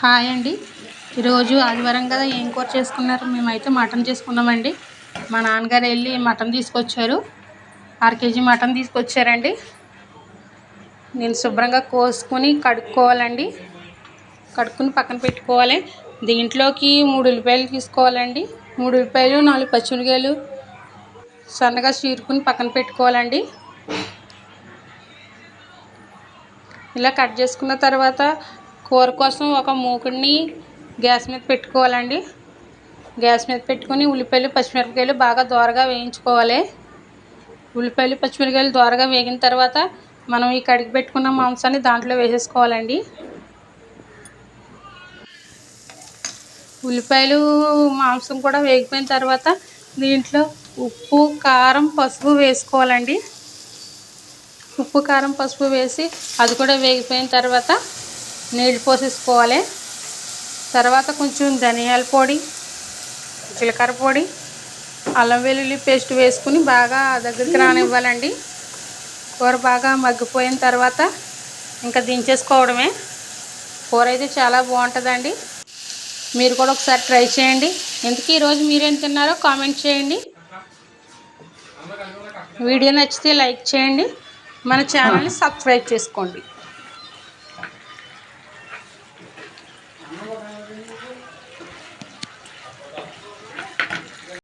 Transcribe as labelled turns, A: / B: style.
A: Hi అండి. ఈరోజు ఆదివారం కదా ఏం కూర చేసుకున్నారు? మేమైతే మటన్ చేసుకున్నామండి. మా నాన్నగారు వెళ్ళి మటన్ తీసుకొచ్చారు. అర కేజీ మటన్ తీసుకొచ్చారండి. నేను శుభ్రంగా కోసుకొని కడుక్కోవాలండి. కడుక్కుని పక్కన పెట్టుకోవాలి. దీంట్లోకి మూడు ఉల్లిపాయలు తీసుకోవాలండి. మూడు ఉల్లిపాయలు నాలుగు పచ్చిమిరకాయలు సన్నగా చీరుకుని పక్కన పెట్టుకోవాలండి. ఇలా కట్ చేసుకున్న తర్వాత కూర కోసం ఒక మూకుడిని గ్యాస్ మీద పెట్టుకోవాలండి. గ్యాస్ మీద పెట్టుకొని ఉల్లిపాయలు పచ్చిమిరపకాయలు బాగా దోరగా వేయించుకోవాలి. ఉల్లిపాయలు పచ్చిమిరపకాయలు దోరగా వేగిన తర్వాత మనం ఈ కడిగి పెట్టుకున్న మాంసాన్ని దాంట్లో వేసేసుకోవాలండి. ఉల్లిపాయలు మాంసం కూడా వేగిపోయిన తర్వాత దీంట్లో ఉప్పు కారం పసుపు వేసుకోవాలండి. ఉప్పు కారం పసుపు వేసి అది కూడా వేగిపోయిన తర్వాత నీళ్ళు పోసేసుకోవాలి. తర్వాత కొంచెం ధనియాల పొడి జీలకర్ర పొడి అల్లం వెల్లుల్లి పేస్ట్ వేసుకుని బాగా దగ్గరికి రానివ్వాలండి. కూర బాగా మగ్గిపోయిన తర్వాత ఇంకా దించేసుకోవడమే. కూర అయితే చాలా బాగుంటుందండి. మీరు కూడా ఒకసారి ట్రై చేయండి. ఎందుకు ఈరోజు మీరేం తిన్నారో కామెంట్ చేయండి. వీడియో నచ్చితే లైక్ చేయండి. మన ఛానల్ని సబ్స్క్రైబ్ చేసుకోండి.